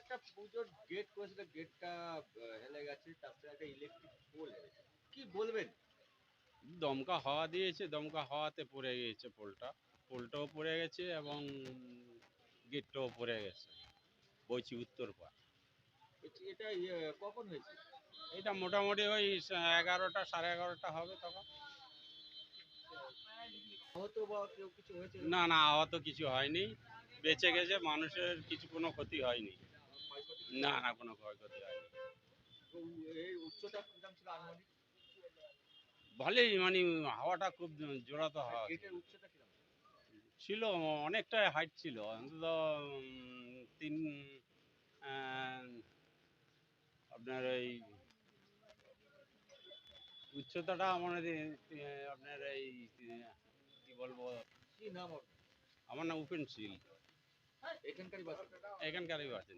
একটা পুজোর গেট করেছিল গেটটা হেলে গেছে তারপরে একটা ইলেকট্রিক পোল হেলেছে কি বলবেন? দমকা হাওয়া দিয়েছে দমকা হাওয়াতে পড়ে গিয়েছে পোলটা। পোলটাও পড়ে গেছে এবং গেটটাও পড়ে গেছে। বইছি উত্তর পা এটা ইয়ে, কখন হয়েছে? এটা মোটামুটি ওই এগারোটা সাড়ে এগারোটা হবে তখন। না না আহত কিছু হয়নি। বেঁচে গেছে মানুষের কিছু কোনো ক্ষতি হয়নি? না না কোনো ক্ষয়ক্ষতি হয়নি। ভালোই মানে হাওয়াটা খুব জোরাতো হাওয়া ছিল। অনেকটাই হাইট ছিল। অন্তত তিন আপনার এই উচ্চতাটা আমার আপনার এই কি বলব? কি নাম আমার নাম উপেন শীল। এখানকারই বাসিন্দা। এখানকারই বাসিন্দা।